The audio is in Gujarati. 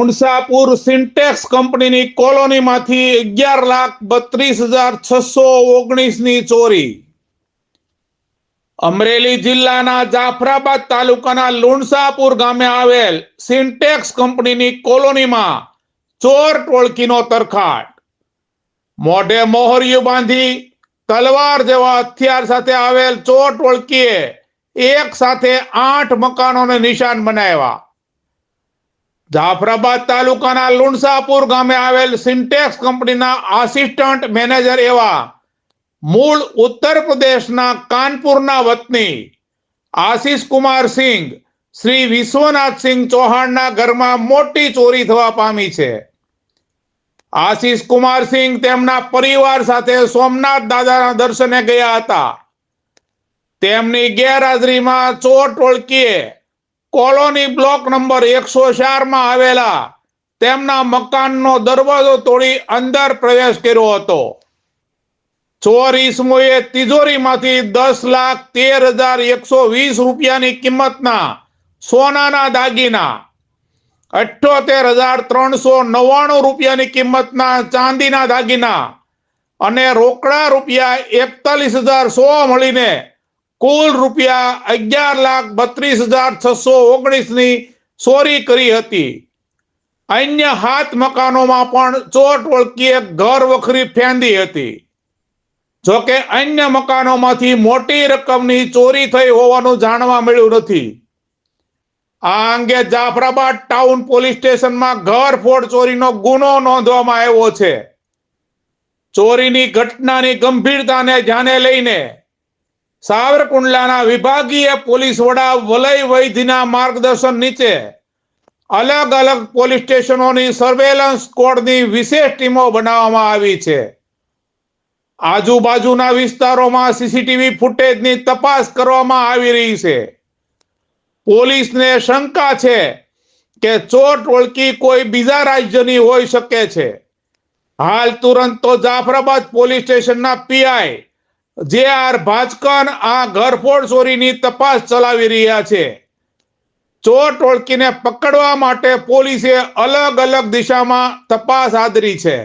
લુણસાપુર સિન્ટેક્સ કંપનીની કોલોનીમાંથી અગિયાર લાખ બત્રીસ હજાર છસો ઓગણીસની ચોરી. અમરેલી જિલ્લાના જાફરાબાદ તાલુકાના લુણસાપુર ગામે આવેલ સિન્ટેક્સ કંપનીની કોલોનીમાં ચોર ટોળકીનો તરખાટ. મોઢે મોહરિયું બાંધી તલવાર જેવા હથિયાર સાથે આવેલ ચોર ટોળકીએ એક સાથે આઠ મકાનોને નિશાન બનાવ્યા. જાફરાબાદ તાલુકાના લુણસાપુર ગામે આવેલ સિન્ટેક્સ કંપનીના આસિસ્ટન્ટ મેનેજર એવા મૂળ ઉત્તર પ્રદેશના કાનપુરના વતની આશીષ કુમાર સિંઘ, શ્રી વિશ્વનાથસિંહ ચૌહાણના ઘરમાં મોટી ચોરી થવા પામી છે. આશીષ કુમાર સિંઘ તેમના પરિવાર સાથે સોમનાથ દાદાના દર્શને ગયા હતા. તેમની ગેરહાજરીમાં ચોર ટોળકીએ કોલોની બ્લોક નંબર એકસો ચારમાં આવેલા તેમના મકાનનો દરવાજો તોડી અંદર પ્રવેશ કર્યો હતો. ચોર ઈસમોએ તિજોરીમાંથી દસ લાખ તેર હજાર એકસો વીસ રૂપિયાની કિંમતના સોનાના દાગીના, અઠ્યોતેર હજાર ત્રણસો નવ્વાણું રૂપિયાની કિંમતના ચાંદીના દાગીના અને રોકડા રૂપિયા એકતાલીસ હજાર સો મળીને કુલ રૂપિયા અગિયાર લાખ બત્રીસ હજાર છસો ઓગણીસની ચોરી કરી હતી. અન્ય હાથ મકાનોમાં પણ ચોર ટોળકીએ ઘર વખરી ફેંદી હતી. જોકે અન્ય મકાનોમાંથી મોટી રકમની ચોરી થઈ હોવાનું જાણવા મળ્યું નથી. આ અંગે જાફરાબાદ ટાઉન પોલીસ સ્ટેશનમાં ઘર ફોડ ચોરીનો ગુનો નોંધવામાં આવ્યો છે. ચોરીની ઘટનાની ગંભીરતાને ધ્યાને લઈને સાવરકુંડલાના વિભાગીય પોલીસ વડા વલય વૈદ્યના માર્ગદર્શન નીચે અલગ અલગ પોલીસ સ્ટેશનોની સર્વેલન્સ સ્કોડની વિશેષ ટીમો બનાવવામાં આવી છે. આજુબાજુના વિસ્તારોમાં સીસીટીવી ફૂટેજની તપાસ કરવામાં આવી રહી છે. પોલીસને શંકા છે કે ચોર ટોળકી કોઈ બીજા રાજ્યની હોઈ શકે છે. હાલ તુરંત તો જાફરાબાદ પોલીસ સ્ટેશનના પીઆઈ જે આર ભાજકન આ ઘરફોડ ચોરીની તપાસ ચલાવી રહ્યા છે. ચોર ટોળકીને પકડવા માટે પોલીસે અલગ અલગ દિશામાં તપાસ આદરી છે.